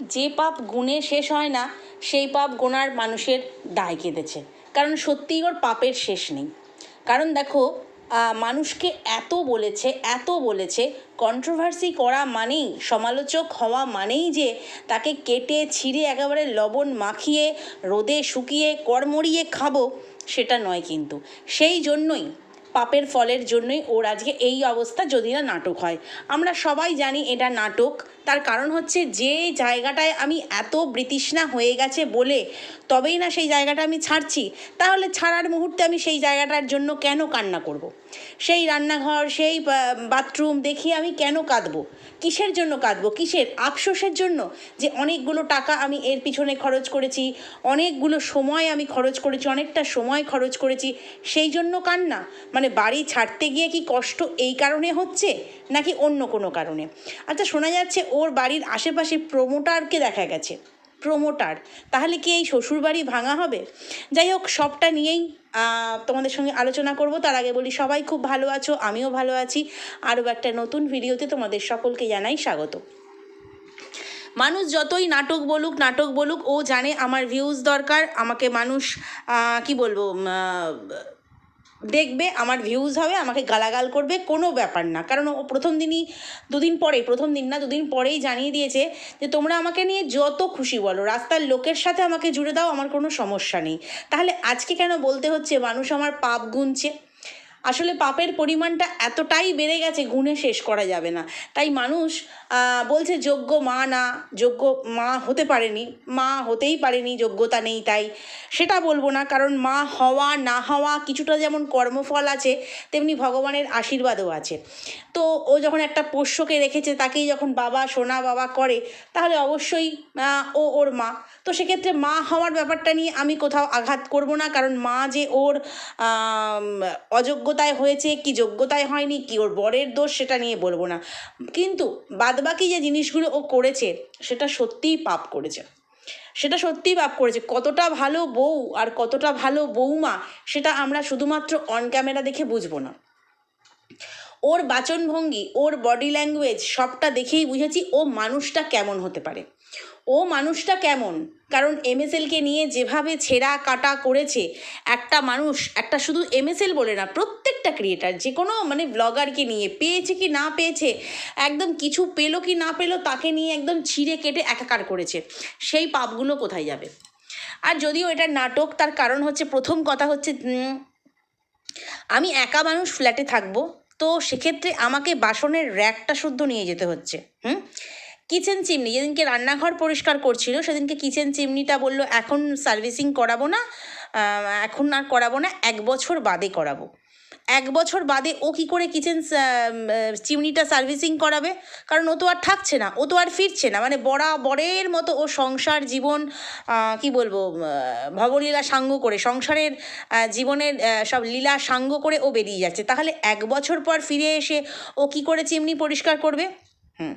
যে পাপ গুণে শেষ হয় না, সেই পাপ গোনার মানুষের দায় কেঁদেছে। কারণ সত্যিই ওর পাপের শেষ নেই। কারণ দেখো মানুষকে এত বলেছে এত বলেছে কন্ট্রোভার্সি করা মানেই, সমালোচক হওয়া মানেই যে তাকে কেটে, ছিঁড়ে, একেবারে লবণ মাখিয়ে, রোদে শুকিয়ে কড়মড়িয়ে খাব, সেটা নয় কিন্তু। সেই জন্যই পাপের ফলের জন্যই ওর আজকে এই অবস্থা যদি না নাটক হয়। আমরা সবাই জানি এটা নাটক। তার কারণ হচ্ছে যে জায়গাটায় আমি এত বৃতৃষ্ণা হয়ে গেছে বলে তবেই না সেই জায়গাটা আমি ছাড়ছি। তাহলে ছাড়ার মুহূর্তে আমি সেই জায়গাটার জন্য কেন কান্না করব। সেই রান্নাঘর, সেই বাথরুম দেখিয়ে আমি কেন কাঁদবো? কিসের জন্য কাঁদবো? কিসের আফসোসের জন্য যে অনেকগুলো টাকা আমি এর পিছনে খরচ করেছি, অনেকগুলো সময় আমি খরচ করেছি, অনেকটা সময় খরচ করেছি, সেই জন্য কান্না? মানে বাড়ি ছাড়তে গিয়ে কি কষ্ট এই কারণে হচ্ছে, নাকি অন্য কোনো কারণে? আচ্ছা শোনা যাচ্ছে ওর বাড়ির আশেপাশে প্রমোটারকে দেখা গেছে। প্রমোটার, তাহলে কি এই শ্বশুরবাড়ি ভাঙা হবে? যাই হোক, সবটা নিয়েই তোমাদের সঙ্গে আলোচনা করব। তার আগে বলি, সবাই খুব ভালো আছো, আমিও ভালো আছি। আরও একটা নতুন ভিডিওতে তোমাদের সকলকে জানাই স্বাগত। মানুষ যতই নাটক বলুক নাটক বলুক, ও জানে আমার ভিউজ দরকার। আমাকে মানুষ কি বলব দেখবে, আমার ভিউজ হবে, আমাকে গালাগাল করবে, কোনো ব্যাপার না। কারণ ও প্রথম দিনই, দুদিন পরে প্রথম দিন না, দুদিন পরেই জানিয়ে দিয়েছে যে, তোমরা আমাকে নিয়ে যত খুশি বলো, রাস্তার লোকের সাথে আমাকে জুড়ে দাও, আমার কোনো সমস্যা নেই। তাহলে আজকে কেন বলতে হচ্ছে, মানুষ আমার পাপ গুনছে? আসলে পাপের পরিমাণটা এতটাই বেড়ে গেছে গুণে শেষ করা যাবে না। তাই মানুষ বলছে যোগ্য মা না যোগ্য মা হতে পারেনি মা হতেই পারেনি যোগ্যতা নেই তাই। সেটা বলব না কারণ মা হওয়া না হওয়া কিছুটা যেমন কর্মফল আছে তেমনি ভগবানের আশীর্বাদও আছে। তো ও যখন একটা পোষ্যকে রেখেছে তাকেই যখন বাবা সোনা বাবা করে তাহলে অবশ্যই ও ওর মা। তো সেক্ষেত্রে মা হওয়ার ব্যাপারটা নিয়ে আমি কোথাও আঘাত করব না কারণ মা যে ওর আম, অযোগ্যতায় হয়েছে, কি যোগ্যতায় হয়নি, কি ওর বরের দোষ সেটা নিয়ে বলব না। কিন্তু বাদবাকি যে জিনিসগুলো ও করেছে, সেটা সত্যিই পাপ করেছে। সেটা সত্যিই পাপ করেছে। কতটা ভালো বউ আর কতটা ভালো বৌমা সেটা আমরা শুধুমাত্র অন ক্যামেরা দেখে বুঝব না। ওর বাচনভঙ্গি, ওর বডি ল্যাঙ্গুয়েজ সবটা দেখেই বুঝেছি ও মানুষটা কেমন হতে পারে। ও মানুষটা কেমন? কারণ এম এমএসএলকে নিয়ে যেভাবে ছেঁড়া কাটা করেছে, একটা মানুষ, একটা শুধু এমএসএল বলে না, প্রত্যেকটা ক্রিয়েটার যে কোনো মানে ব্লগারকে নিয়ে, পেয়েছে কি না পেয়েছে, একদম কিছু পেল কি না পেল, তাকে নিয়ে একদম ছিঁড়ে কেটে একাকার করেছে, সেই পাপগুলো কোথায় যাবে? আর যদিও এটা নাটক, তার কারণ হচ্ছে, প্রথম কথা হচ্ছে আমি একা মানুষ ফ্ল্যাটে থাকব, তো সেক্ষেত্রে আমাকে বাসনের র্যাকটা শুদ্ধ নিয়ে যেতে হচ্ছে, হুম? কিচেন চিমনি, যেদিনকে রান্নাঘর পরিষ্কার করছিল, সেদিনকে কিচেন চিমনিটা বলল, এখন সার্ভিসিং করাবো না এখন আর করাবো না, এক বছর বাদে করাবো। এক বছর বাদে ও কি করে কিচেন চিমনিটা সার্ভিসিং করাবে? কারণ ও তো আর থাকছে না, ও তো আর ফিরছে না মানে বরাবরের মতো ও সংসার জীবন কি বলব ভবলীলা সাঙ্গ করে, সংসারের জীবনের সব লীলা সাঙ্গ করে ও বেরিয়ে যাচ্ছে। তাহলে এক বছর পর ফিরে এসে ও কি করে চিমনি পরিষ্কার করবে? হুম।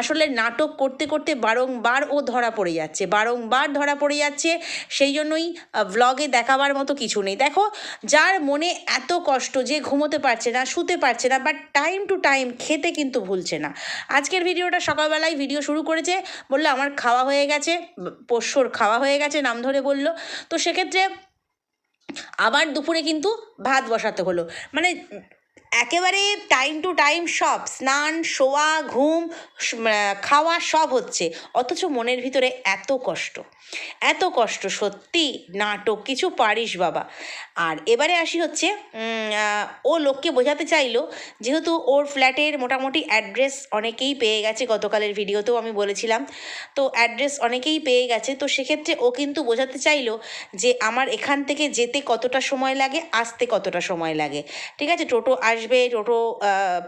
আসলে নাটক করতে করতে বারংবার ও ধরা পড়ে যাচ্ছে, বারংবার ধরা পড়ে যাচ্ছে, সেই জন্যই ভ্লগে দেখাবার মতো কিছু নেই। দেখো, যার মনে এত কষ্ট যে ঘুমোতে পারছে না, শুতে পারছে না বাট টাইম টু টাইম খেতে কিন্তু ভুলছে না। আজকের ভিডিওটা সকালবেলায় ভিডিও শুরু করেছে, বলল আমার খাওয়া হয়ে গেছে, পোষ্যর খাওয়া হয়ে গেছে, নাম ধরে বলল। তো সেক্ষেত্রে আবার দুপুরে কিন্তু ভাত বসাতে হলো। মানে একেবারে টাইম টু টাইম সব, স্নান, শোয়া, ঘুম খাওয়া সব হচ্ছে। অথচ মনের ভিতরে এত কষ্ট এত কষ্ট, সত্যি নাটক, কিছু পারিস বাবা। আর এবারে আসি হচ্ছে ও লোককে বোঝাতে চাইলো, যেহেতু ওর ফ্ল্যাটের মোটামুটি অ্যাড্রেস অনেকেই পেয়ে গেছে, গতকালের ভিডিওতেও আমি বলেছিলাম। তো অ্যাড্রেস অনেকেই পেয়ে গেছে, তো সেক্ষেত্রে ও কিন্তু বোঝাতে চাইলো যে আমার এখান থেকে যেতে কতটা সময় লাগে, আসতে কতটা সময় লাগে। ঠিক আছে, টোটো আসবে, টোটো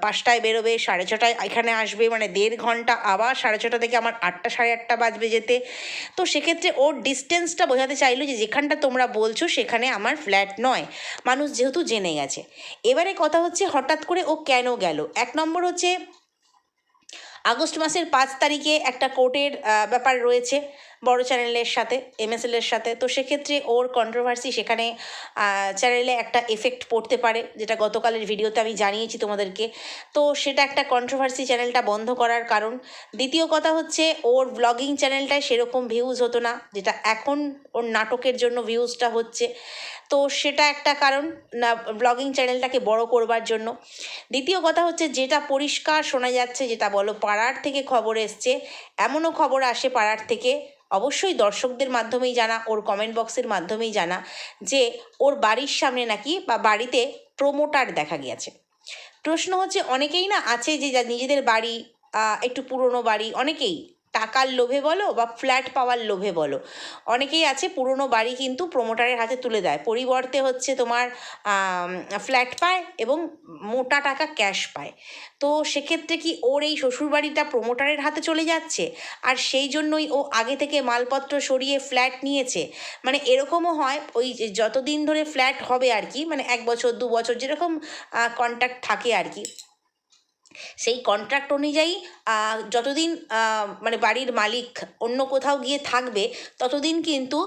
পাঁচটায় বেরোবে, সাড়ে ছটায় এখানে আসবে মানে দেড় ঘণ্টা, আবার সাড়ে ছটা থেকে আমার আটটা, সাড়ে আটটা বাজবে যেতে। তো সেক্ষেত্রে ওর ডিস্টেন্সটা বোঝাতে চাইলো যে যেখানটা তোমরা বলছো সেখানে আমার ফ্ল্যাট নয়। মানুষ যেহেতু জেনে গেছে এবারে কথা হচ্ছে হঠাৎ করে ও কেন গেল? এক নম্বর হচ্ছে আগস্ট মাসের পাঁচ তারিখে একটা কোর্টের ব্যাপার রয়েছে বড় চ্যানেলের সাথে এমএসএলের সাথে। তো সেক্ষেত্রে ওর কন্ট্রোভার্সি সেখানে চ্যানেলে একটা এফেক্ট পড়তে পারে, যেটা গতকালের ভিডিওতে আমি জানিয়েছি তোমাদেরকে। তো সেটা একটা কন্ট্রোভার্সি চ্যানেলটা বন্ধ করার কারণ। দ্বিতীয় কথা হচ্ছে, ওর ব্লগিং চ্যানেলটায় সেরকম ভিউজ হতো না, যেটা এখন ওর নাটকের জন্য ভিউজটা হচ্ছে। তো সেটা একটা কারণ না ব্লগিং চ্যানেলটাকে বড় করবার জন্য। দ্বিতীয় কথা হচ্ছে যেটা পরিষ্কার শোনা যাচ্ছে, যেটা বলো পাড়ার থেকে খবর এসছে, এমনও খবর আসে পাড়ার থেকে। অবশ্যই দর্শকদের মাধ্যমেই জানা, ওর কমেন্ট বক্সের মাধ্যমেই জানা যে ওর বাড়ির সামনে নাকি বা বাড়িতে প্রোমোটার দেখা গিয়েছে। প্রশ্ন হচ্ছে, অনেকেই না আছে যে নিজেদের বাড়ি একটু পুরনো বাড়ি, অনেকেই টাকার লোভে বলো বা ফ্ল্যাট পাওয়ার লোভে বলো। অনেকেই আছে, পুরনো বাড়ি কিন্তু প্রোমোটারের হাতে তুলে দেয়। পরিবর্তে হচ্ছে তোমার ফ্ল্যাট পায় এবং মোটা টাকা ক্যাশ পায়। তো সেক্ষেত্রে কি ওর এই শ্বশুরবাড়িটা প্রোমোটারের হাতে চলে যাচ্ছে? আর সেই জন্যই ও আগে থেকে মালপত্র সরিয়ে ফ্ল্যাট নিয়েছে। মানে এরকমও হয়, ওই যতদিন ধরে ফ্ল্যাট হবে আর কি মানে এক বছর, দু বছর যেরকম কন্ট্যাক্ট থাকে আর কি। সেই কন্ট্রাক্ট অনুযায়ী যতদিন মানে বাড়ির মালিক অন্য কোথাও গিয়ে থাকবে, ততদিন কিন্তু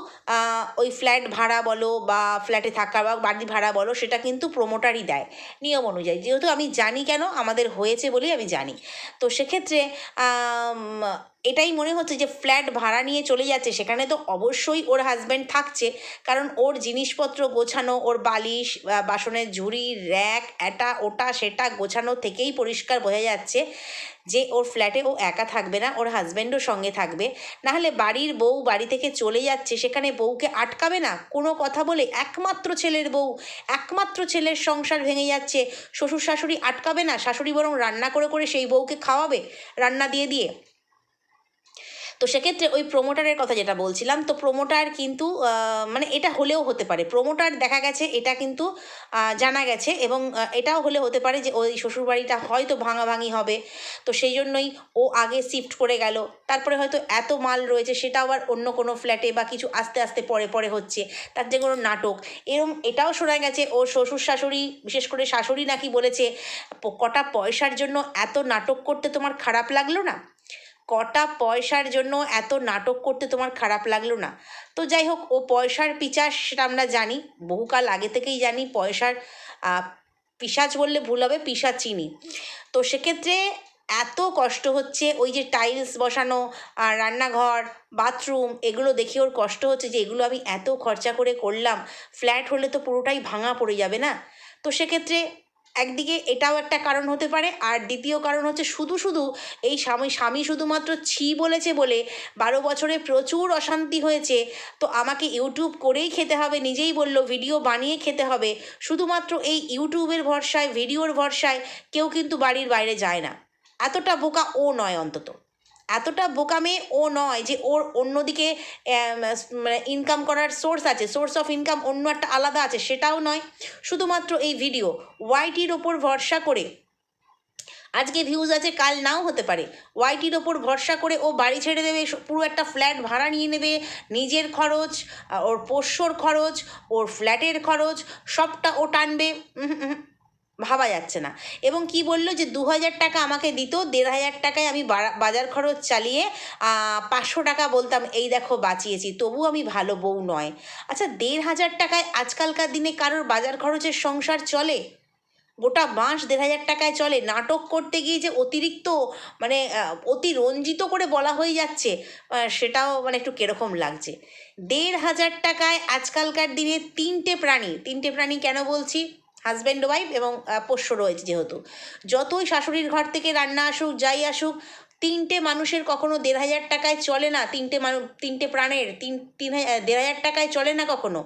ওই ফ্ল্যাট ভাড়া বলো বা ফ্ল্যাটে থাকা বা বাড়ি ভাড়া বলো, সেটা কিন্তু প্রোমোটারই দেয় নিয়ম অনুযায়ী। যেহেতু আমি জানি কেন, আমাদের হয়েছে বলেই আমি জানি। তো সেক্ষেত্রে এটাই মনে হচ্ছে যে ফ্ল্যাট ভাড়া নিয়ে চলে যাচ্ছে। সেখানে তো অবশ্যই ওর হাজব্যান্ড থাকছে। কারণ ওর জিনিসপত্র গোছানো, ওর বালিশ বাসনের ঝুড়ি র্যাক এটা, ওটা, সেটা গোছানো থেকেই পরিষ্কার বোঝা যাচ্ছে যে ওর ফ্ল্যাটে ও একা থাকবে না, ওর হাজব্যান্ডও সঙ্গে থাকবে। নাহলে বাড়ির বউ বাড়ি থেকে চলে যাচ্ছে, সেখানে বউকে আটকাবে না? কোনো কথা বলে একমাত্র ছেলের বউ, একমাত্র ছেলের সংসার ভেঙে যাচ্ছে। শ্বশুর শাশুড়ি আটকাবে না? শাশুড়ি বরং রান্না করে করে সেই বউকে খাওয়াবে, রান্না দিয়ে দিয়ে। তো সেক্ষেত্রে ওই প্রোমোটারের কথা যেটা বলছিলাম, তো প্রোমোটার কিন্তু মানে এটা হলেও হতে পারে। প্রোমোটার দেখা গেছে, এটা কিন্তু জানা গেছে এবং এটাও হলে হতে পারে যে ওই শ্বশুরবাড়িটা হয়তো ভাঙাভাঙি হবে, তো সেই জন্যই ও আগে শিফট করে গেল। তারপরে হয়তো এত মাল রয়েছে সেটা আবার অন্য কোনো ফ্ল্যাটে বা কিছু আস্তে আস্তে পরে পরে হচ্ছে, তার যে কোনো নাটক। এরম, এটাও শোনা গেছে, ও শ্বশুর শাশুড়ি বিশেষ করে শাশুড়ি নাকি বলেছে কটা পয়সার জন্য এত নাটক করতে তোমার খারাপ লাগল না? কটা পয়সার জন্য এত নাটক করতে তোমার খারাপ লাগল না? তো যাই হোক, ও পয়সার পিচাস সেটা আমরা জানি। বহুকাল আগে থেকেই জানি পয়সার পিশাচ বললে ভুল হবে পিশাচ চিনি। তো সেক্ষেত্রে এত কষ্ট হচ্ছে, ওই যে টাইলস বসানো আর রান্নাঘর বাথরুম এগুলো দেখে ওর কষ্ট হচ্ছে যে এগুলো আমি এত খরচা করে করলাম ফ্ল্যাট হলে তো পুরোটাই ভাঙা পড়ে যাবে না? তো সেক্ষেত্রে একদিকে এটাও একটা কারণ হতে পারে, আর দ্বিতীয় কারণ হচ্ছে শুধু শুধু এই স্বামী স্বামী শুধুমাত্র ছি বলেছে বলে বারো বছরে প্রচুর অশান্তি হয়েছে, তো আমাকে ইউটিউব করেই খেতে হবে, নিজেই বলল, ভিডিও বানিয়ে খেতে হবে, শুধুমাত্র এই ইউটিউবের ভরসায়, ভিডিওর ভরসায় কেউ কিন্তু বাড়ির বাইরে যায় না। এতটা বোকা ও নয় অন্তত। এতটা বোকামে ও নয় যে ওর অন্যদিকে মানে ইনকাম করার সোর্স আছে সোর্স অফ ইনকাম অন্য একটা আলাদা আছে, সেটাও নয়। শুধুমাত্র এই ভিডিও ওয়াইটির ওপর ভরসা করে, আজকে ভিউজ আছে, কাল নাও হতে পারে। ওয়াইটির ওপর ভরসা করে ও বাড়ি ছেড়ে দেবে পুরো একটা ফ্ল্যাট ভাড়া নিয়ে নেবে, নিজের খরচ ওর পোষ্যর খরচ, ওর ফ্ল্যাটের খরচ, সবটা ও টানবে ভাবা যাচ্ছে না। এবং কি বলল যে দু হাজার টাকা আমাকে দিত দেড় হাজার টাকায় আমি বাজার খরচ চালিয়ে পাঁচশো টাকা বলতাম এই দেখো বাঁচিয়েছি তবু আমি ভালো বউ নয়। আচ্ছা দেড় হাজার টাকায় আজকালকার দিনে কারোর বাজার খরচের সংসার চলে? গোটা মাস দেড় হাজার টাকায় চলে? নাটক করতে গিয়ে যে অতিরিক্ত মানে আহ, অতি রঞ্জিত করে বলা হয়ে যাচ্ছে সেটাও মানে একটু কীরকম লাগছে? দেড় হাজার টাকায় আজকালকার দিনে তিনটে প্রাণী তিনটে প্রাণী কেন বলছি? হাজব্যান্ড ওয়াইফ এবং পোষ্য রয়েছে যেহেতু। যতই শাশুড়ির ঘর থেকে রান্না আসুক, যাই আসুক, তিনটে মানুষের কখনো দেড় হাজার টাকায় চলে না, তিনটে মানুষ তিনটে প্রাণের, তিন তিন দেড় হাজার টাকায় চলে না কখনো।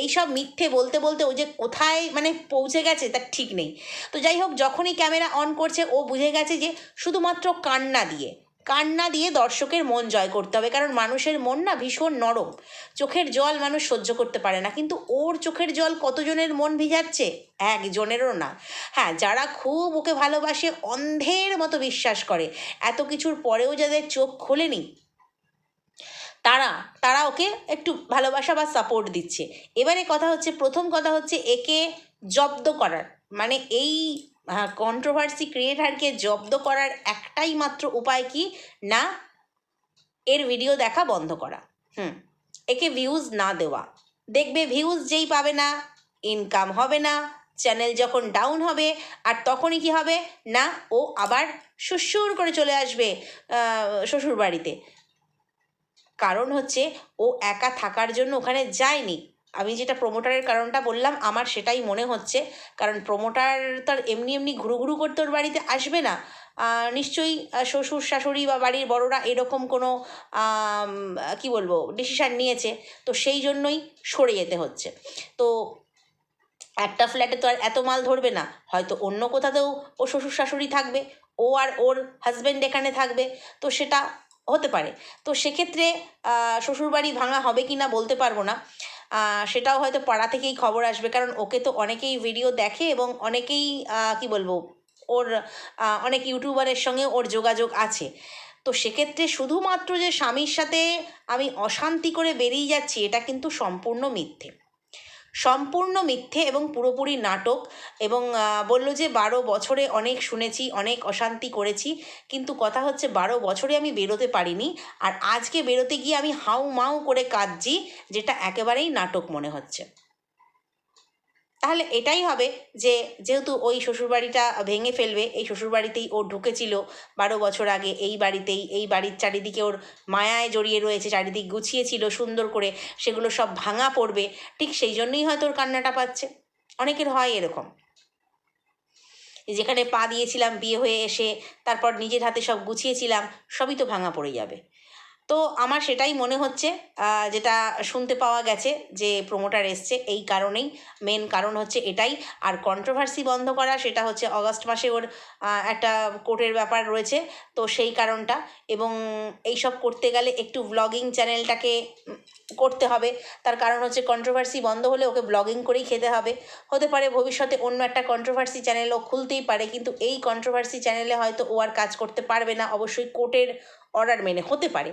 এই সব মিথ্যে বলতে বলতে ও যে কোথায় মানে পৌঁছে গেছে, তার ঠিক নেই। তো যাই হোক, যখনই ক্যামেরা অন করছে, ও বুঝে গেছে যে শুধুমাত্র কান্না দিয়ে। কান্না দিয়ে দর্শকের মন জয় করতে হবে। কারণ মানুষের মন না ভীষণ নরম। চোখের জল মানুষ সহ্য করতে পারে না। কিন্তু ওর চোখের জল কতজনের মন ভিজাচ্ছে? একজনেরও না। হ্যাঁ যারা খুব ওকে ভালোবাসে, অন্ধের মতো বিশ্বাস করে। এত কিছুর পরেও যাদের চোখ খোলেনি, তারা তারা ওকে একটু ভালোবাসা বা সাপোর্ট দিচ্ছে। এবারে কথা হচ্ছে, প্রথম কথা হচ্ছে, একে জব্দ করার। মানে এই কন্ট্রোভার্সি ক্রিয়েটারকে জব্দ করার একটাই মাত্র উপায় কি? না, এর ভিডিও দেখা বন্ধ করা। হুম, একে ভিউজ না দেওয়া। দেখবে ভিউজ যেই পাবে না ইনকাম হবে না চ্যানেল যখন ডাউন হবে, আর তখনই কি হবে? না, ও আবার সুসুর করে চলে আসবে শ্বশুর বাড়িতে কারণ হচ্ছে, ও একা থাকার জন্য ওখানে যায়নি। আমি যেটা প্রোমোটারের কারণটা বললাম, আমার সেটাই মনে হচ্ছে। কারণ প্রোমোটার তার এমনি এমনি ঘুরু ঘুরু করতে ওর বাড়িতে আসবে না। নিশ্চয়ই শ্বশুর, শাশুড়ি বা বাড়ির বড়রা এরকম কোনো কি বলব ডিসিশান নিয়েছে। তো সেই জন্যই সরে যেতে হচ্ছে। তো একটা ফ্ল্যাটে তো আর এত মাল ধরবে না। হয়তো অন্য কোথাতেও ও শ্বশুর, শাশুড়ি থাকবে, ও আর ওর হাজব্যান্ড এখানে থাকবে। তো সেটা হতে পারে। তো সেক্ষেত্রে শ্বশুরবাড়ি ভাঙা হবে কি না বলতে পারব না। সেটাও হয়তো পাড়া থেকেই খবর আসবে। কারণ ওকে তো অনেকেই ভিডিও দেখে এবং অনেকেই কি বলব, ওর অনেক ইউটিউবারের সঙ্গে ওর যোগাযোগ আছে। তো সেক্ষেত্রে শুধুমাত্র যে স্বামীর সাথে আমি অশান্তি করে বেরিয়ে যাচ্ছি, এটা কিন্তু সম্পূর্ণ মিথ্যে। সম্পূর্ণ মিথ্যে এবং পুরোপুরি নাটক এবং বলল যে বারো বছরে অনেক শুনেছি, অনেক অশান্তি করেছি, কিন্তু কথা হচ্ছে বারো বছরে আমি বেরোতে পারিনি আর আজকে বেরোতে গিয়ে আমি হাউ মাউ করে কাঁদছি, যেটা একেবারেই নাটক মনে হচ্ছে। তাহলে এটাই হবে যে যেহেতু ওই শ্বশুরবাড়িটা ভেঙে ফেলবে, এই শ্বশুরবাড়িতেই ও ঢুকেছিল বারো বছর আগে, এই বাড়িতেই, এই বাড়ির চারিদিকে ওর মায়ায় জড়িয়ে রয়েছে, চারিদিক গুছিয়েছিল সুন্দর করে, সেগুলো সব ভাঙা পড়বে, ঠিক সেই জন্যই হয়তো ওর কান্নাটা পাচ্ছে। অনেকের হয় এরকম। যেখানে পা দিয়েছিলাম, বিয়ে হয়ে এসে, তারপর নিজের হাতে সব গুছিয়েছিলাম, সবই তো ভাঙা পড়ে যাবে। তো আমার সেটাই মনে হচ্ছে যেটা শুনতে পাওয়া গেছে যে প্রোমোটার এসছে এই কারণেই। মেন কারণ হচ্ছে এটাই। আর কন্ট্রোভার্সি বন্ধ করা, সেটা হচ্ছে অগস্ট মাসে ওর একটা কোর্টের ব্যাপার রয়েছে, তো সেই কারণটা। এবং এইসব করতে গেলে একটু ব্লগিং চ্যানেলটাকে করতে হবে। তার কারণ হচ্ছে কন্ট্রোভার্সি বন্ধ হলে ওকে ব্লগিং করেই খেতে হবে। হতে পারে ভবিষ্যতে অন্য একটা কন্ট্রোভার্সি চ্যানেল ও খুলতেই পারে, কিন্তু এই কন্ট্রোভার্সি চ্যানেলে হয়তো ও আর কাজ করতে পারবে না। অবশ্যই কোর্টের অর্ডার মেনে হতে পারে।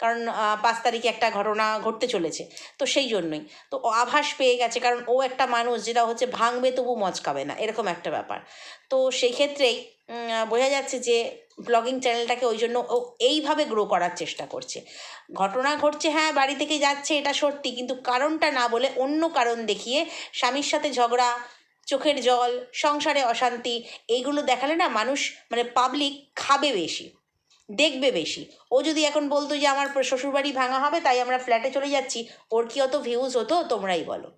কারণ পাঁচ তারিখে একটা ঘটনা ঘটতে চলেছে, তো সেই জন্যই। তো আভাস পেয়ে গেছে, কারণ ও একটা মানুষ যেটা হচ্ছে ভাঙবে তবু মচকাবে না, এরকম একটা ব্যাপার। তো সেই ক্ষেত্রেই বোঝা যাচ্ছে যে ব্লগিং চ্যানেলটাকে ওই জন্য ও এইভাবে গ্রো করার চেষ্টা করছে। ঘটনা ঘটছে হ্যাঁ বাড়ি থেকে যাচ্ছে, এটা সত্যি, কিন্তু কারণটা না বলে অন্য কারণ দেখিয়ে স্বামীর সাথে ঝগড়া, চোখের জল, সংসারে অশান্তি, এইগুলো দেখালে না মানুষ মানে পাবলিক খাবে বেশি। দেখবে বেশি। ও যদি এখন বলতো যে আমার শ্বশুরবাড়ি ভাঙা হবে, তাই আমরা ফ্ল্যাটে চলে যাচ্ছি, ওর কি অত ভিউজ হতো? তোমরাই বলো।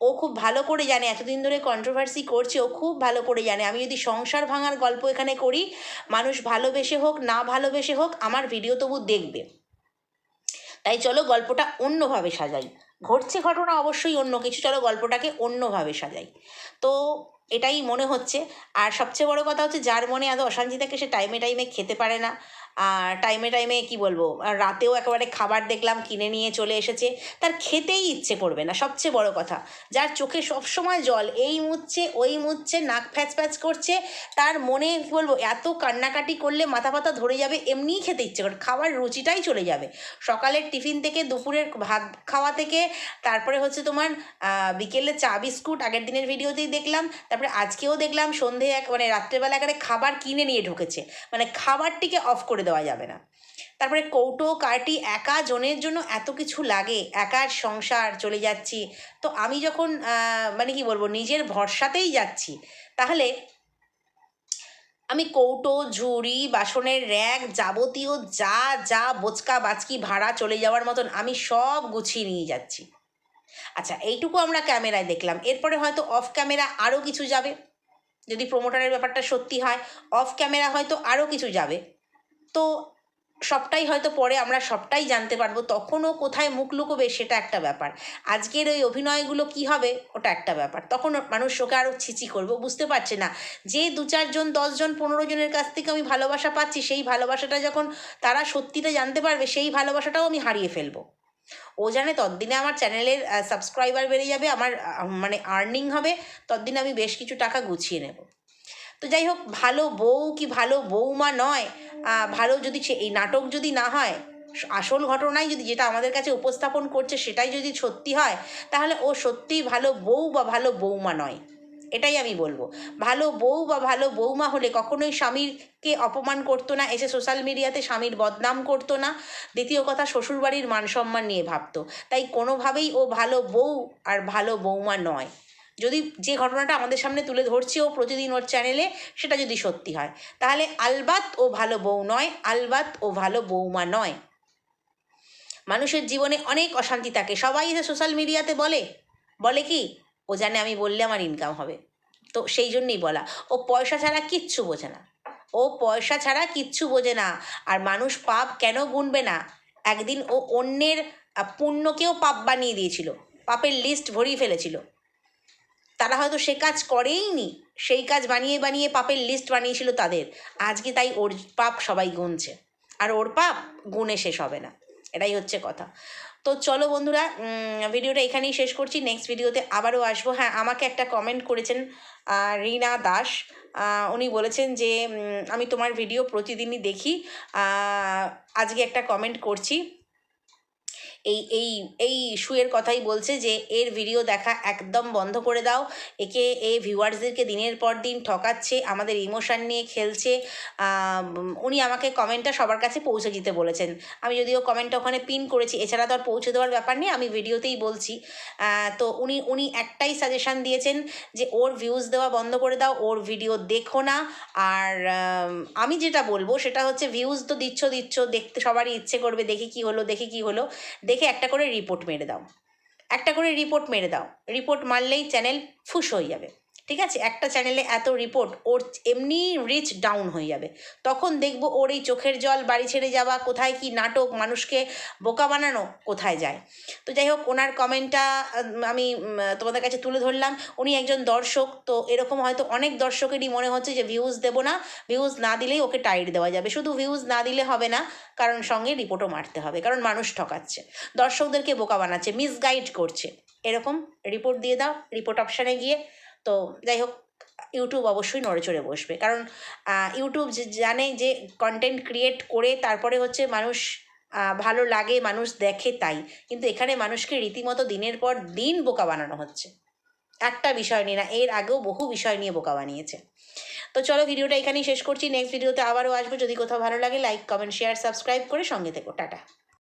ও খুব ভালো করে জানে, এতদিন ধরে কন্ট্রোভার্সি করছে, ও খুব ভালো করে জানে। আমি যদি সংসার ভাঙার গল্প এখানে করি, মানুষ ভালোবেসে হোক, না ভালোবেসে হোক, আমার ভিডিও তবু দেখবে। তাই চলো গল্পটা অন্যভাবে সাজাই। ঘটছে ঘটনা অবশ্যই অন্য কিছু, চলো গল্পটাকে অন্যভাবে সাজাই। তো এটাই মনে হচ্ছে। আর সবচেয়ে বড় কথা হচ্ছে, যার মনে আদৌ অশান্তি থাকে, সে টাইমে টাইমে খেতে পারে না। টাইমে টাইমে কি বলব? রাতেও একেবারে খাবার দেখলাম, কিনে নিয়ে চলে এসেছে। তার খেতেই ইচ্ছে করবে না, সবচেয়ে বড় কথা। যার চোখে সবসময় জল, এই মুচ্ছে, ওই মুচ্ছে, নাক ফ্যাচ ফ্যাচ করছে, তার মনে কি বলব, এত কান্নাকাটি করলে মাথা পাতা ধরে যাবে, এমনিই খেতে ইচ্ছে করে, খাবার রুচিটাই চলে যাবে। সকালের টিফিন থেকে, দুপুরের ভাত খাওয়া থেকে, তারপরে হচ্ছে তোমার বিকেলে চা, বিস্কুট, আগের দিনের ভিডিওতেই দেখলাম, তারপরে আজকেও দেখলাম সন্ধে এক মানে রাত্রেবেলা একেবারে খাবার কিনে নিয়ে ঢুকেছে। মানে খাবারটিকে অফ করে দেওয়া যাবে না। তারপরে কৌটো কার্টি একা জনের জন্য এত কিছু লাগে একার সংসার, চলে যাচ্ছি। তো আমি যখন মানে কি বলব, নিজের ভরসাতেই যাচ্ছি, তাহলে আমি কৌটো, ঝুড়ি, বাসনের র্যাক যাবতীয় যা যা বোচকা, বাচকি, ভাড়া চলে যাওয়ার মতন আমি সব গুছিয়ে নিয়ে যাচ্ছি। আচ্ছা এইটুকু আমরা ক্যামেরায় দেখলাম। এরপরে হয়তো অফ ক্যামেরা আরও কিছু যাবে। যদি প্রোমোটারের ব্যাপারটা সত্যি হয়, অফ ক্যামেরা হয়তো আরও কিছু যাবে। তো সবটাই হয়তো পরে আমরা সবটাই জানতে পারব, তখনও কোথায় মুখ লুকোবে সেটা একটা ব্যাপার। আজকের ওই অভিনয়গুলো কি হবে ওটা একটা ব্যাপার। তখন মানুষ ওকে আরও ছিচি করব, বুঝতে পারছে না। যে দু চারজন, দশজন, পনেরো জনের কাছ থেকে আমি ভালোবাসা পাচ্ছি, সেই ভালোবাসাটা যখন তারা সত্যিটা জানতে পারবে, সেই ভালোবাসাটাও আমি হারিয়ে ফেলব। ও জানে ততদিনে আমার চ্যানেলের সাবস্ক্রাইবার বেড়ে যাবে, আমার মানে আর্নিং হবে, ততদিনে আমি বেশ কিছু টাকা গুছিয়ে নেব। তো যাই হোক, ভালো বউ কি ভালো বউমা নয় ভালো যদি এই নাটক যদি না হয়, আসল ঘটনাই যদি যেটা আমাদের কাছে উপস্থাপন করছে সেটাই যদি সত্যি হয়, তাহলে ও সত্যিই ভালো বউ বা ভালো বৌমা নয়। এটাই আমি বলব। ভালো বউ বা ভালো বৌমা হলে কখনোই স্বামীরকে অপমান করতো না, এসে সোশ্যাল মিডিয়াতে স্বামীর বদনাম করতো না। দ্বিতীয় কথা, শ্বশুরবাড়ির মান সম্মান নিয়ে ভাবতো। তাই কোনোভাবেই ও ভালো বউ আর ভালো বৌমা নয়। যদি যে ঘটনাটা আমাদের সামনে তুলে ধরছে ও প্রতিদিন ওর চ্যানেলে সেটা যদি সত্যি হয়। তাহলে আলবাত ও ভালো বউ নয়, আলবাত ও ভালো বৌমা নয়। মানুষের জীবনে অনেক অশান্তি থাকে। সবাই এসে সোশ্যাল মিডিয়াতে বলে বলে কি, ও জানে আমি বললে আমার ইনকাম হবে। তো সেই জন্যই বলা। ও পয়সা ছাড়া কিচ্ছু বোঝে না। ও পয়সা ছাড়া কিচ্ছু বোঝে না। আর মানুষ পাপ কেন গুনবে না? একদিন ও অন্যের পুণ্যকেও পাপ বানিয়ে দিয়েছিল। পাপের লিস্ট ভরিয়ে ফেলেছিল। তারা হয়তো সে কাজ করেইনি। সেই কাজ বানিয়ে বানিয়ে পাপের লিস্ট বানিয়েছিল তাদের। আজকে তাই ওর পাপ সবাই গুনছে। আর ওর পাপ গুনে শেষ হবে না। এটাই হচ্ছে কথা। তো চলো বন্ধুরা ভিডিওটা এখানেই শেষ করছি। নেক্সট ভিডিওতে আবারও আসব। হ্যাঁ আমাকে একটা কমেন্ট করেছেন রিনা দাস। উনি বলেছেন যে আমি তোমার ভিডিও প্রতিদিনই দেখি। আজকে একটা কমেন্ট করছি। এই এই এই ইস্যুয়ের কথাই বলছে যে এর ভিডিও দেখা একদম বন্ধ করে দাও। একে এ ভিউয়ার্সদেরকে দিনের পর দিন ঠকাচ্ছে, আমাদের ইমোশান নিয়ে খেলছে। উনি আমাকে কমেন্টটা সবার কাছে পৌঁছে দিতে বলেছেন। আমি যদিও কমেন্টটা ওখানে পিন করেছি, এছাড়া তো আর পৌঁছে দেওয়ার ব্যাপার নেই, আমি ভিডিওতেই বলছি। তো উনি উনি একটাই সাজেশান দিয়েছেন যে ওর ভিউজ দেওয়া বন্ধ করে দাও, ওর ভিডিও দেখো না। আর আমি যেটা বলব সেটা হচ্ছে ভিউজ তো দিচ্ছ দিচ্ছ, দেখতে সবারই ইচ্ছে করবে, দেখি কি হলো, দেখি কি হলো। দেখে একটা করে রিপোর্ট মেরে দাও। একটা করে রিপোর্ট মেরে দাও। রিপোর্ট মারলেই চ্যানেল ফুস হয়ে যাবে। ঠিক আছে? একটা চ্যানেলে এত রিপোর্ট ওর এমনি রিচ ডাউন হয়ে যাবে। তখন দেখব ওর এই চোখের জল, বাড়ি ছেড়ে যাওয়া, কোথায় কি নাটক, মানুষকে বোকা বানানো, কোথায় যায়? তো যাই হোক, ওনার কমেন্টটা আমি তোমাদের কাছে তুলে ধরলাম। উনি একজন দর্শক, তো এরকম হয়তো অনেক দর্শকেরই মনে হচ্ছে যে ভিউজ দেবো না। ভিউজ না দিলেই ওকে টাইট দেওয়া যাবে। শুধু ভিউজ না দিলে হবে না, কারণ সঙ্গে রিপোর্টও মারতে হবে, কারণ মানুষ ঠকাচ্ছে। দর্শকদেরকে বোকা বানাচ্ছে মিসগাইড করছে। এরকম রিপোর্ট দিয়ে দাও রিপোর্ট অপশানে গিয়ে তো যাই হোক ইউটিউব অবশ্যই নড়ে চড়ে বসবে। কারণ ইউটিউব জানে যে কন্টেন্ট ক্রিয়েট করে তারপরে হচ্ছে মানুষ ভালো লাগে, মানুষ দেখে তাই। কিন্তু এখানে মানুষকে রীতিমতো দিনের পর দিন বোকা বানানো হচ্ছে। একটা বিষয় নিয়ে না, এর আগেও বহু বিষয় নিয়ে বোকা বানিয়েছে। তো চলো ভিডিওটা এখানেই শেষ করছি। নেক্সট ভিডিওতে আবারও আসব। যদি কোথাও ভালো লাগে লাইক কমেন্ট শেয়ার সাবস্ক্রাইব করে সঙ্গে থেকো। টাটা।